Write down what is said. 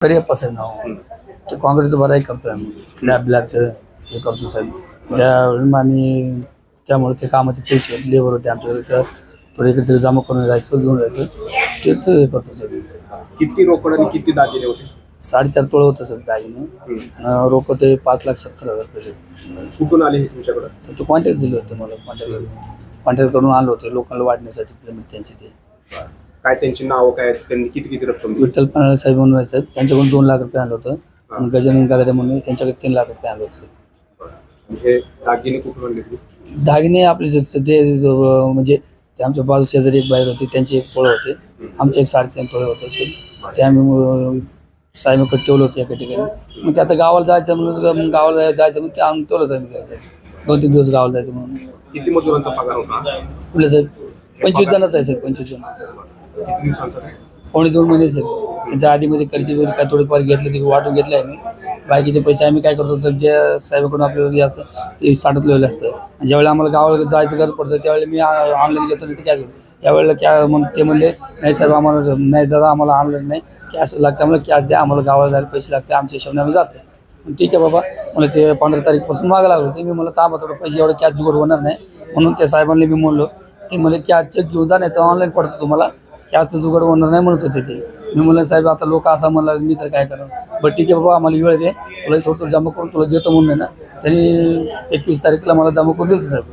करिअप्पा साहेब नाव ते काँग्रेसचं बरं करतोय आम्ही. स्लॅब ब्लॅबचं हे करतो साहेब. मग आम्ही त्यामुळे ते कामाचे पैसे लेबर होते आमच्याकडे थोडे इकडे तिकडे जमा करून जायचं घेऊन जायचं. ते ते हे करतो साहेब. किती रोकड आणि किती दागिने होते? साडेचार तोळं होतं साहेब दागिने. रोक ते पाच लाख सत्तर हजार पैसे कुठून आले हे तुमच्याकडे? सर ते कॉन्टॅक्ट दिले होते मला कॉन्टॅक्ट कॉन्टॅक्ट करून आणलं होते लोकांना वाढण्यासाठी पेमेंट त्यांचे ते. काय त्यांची नावं काय आहेत? त्यांनी किती किती रक्कम दिली? विठ्ठल पानाळे साहेब म्हणून आहे साहेब. त्यांच्याकडून दोन लाख रुपये आणलं होतं. आणि गजानन गादडे म्हणून त्यांच्याकडे तीन लाख रुपये आणलं होतं. हे दागिने कुठून आणले तुम्ही दागिने आपले जे जे- जो, म्हणजे ते आमच्या बाजू शेजारी एक बाहेर होते त्यांचे एक तोळे होते. आमचे एक साडेतीन तोळे होते. साहेब. ते आम्ही साहेबाकडे ठेवलं होतं एका ठिकाणी. मग ते आता गावाला जायचं म्हणून तर मग गावाला जायचं म्हणून ते आणून ठेवलं होतं आम्ही साहेब. दोन तीन दिवस गावाला जायचं म्हणून. किती मजुरांचा पगार होता? कुठले साहेब पंचवीस जणच आहे साहेब पंचवीस जण. किती दिवसांचा पावणे दोन महिने सर. त्याच्या आधीमध्ये कर्ज वगैरे काय थोडेफार घेतलं ते वाटून घेतलं आहे आम्ही बाकीचे पैसे आम्ही काय करतो साहेब ज्या साहेबाकडून आपल्याला जे असतं ते साठवलेलं असतं. आणि ज्यावेळेला आम्हाला गावाला जायचं गरज पडतं त्यावेळेला मी ऑनलाईन घेतो नाही ते काय घेतो यावेळेला क्या मग ते म्हणले नाही साहेब आम्हाला नाही दादा आम्हाला ऑनलाईन नाही. कॅश लागते आम्हाला कॅश द्या. आम्हाला गावाला जायला पैसे लागते आमच्या हिशोबाने आम्ही जातो ठीक आहे बाबा. मला ते पंधरा तारीखपासून मागं लागलो ते मी मला थांबा थोडं पैसे एवढे कॅश जुगड होणार नाही. म्हणून त्या साहेबांनी मी म्हणलो ते मला कॅश चेक घेऊन जा नाही तर ऑनलाईन पडतो तुम्हाला. कॅशचं जुगाड होणार नाही म्हणत होते ते. मी म्हणलं साहेब आता लोक असा म्हणला मी तर काय करावं बट ठीक आहे बाबा आम्हाला वेळ दे. तुला थोडं जमा करून तुला देतो म्हणून ना. त्यांनी एकवीस तारखेला मला जमा करून दिलं साहेब.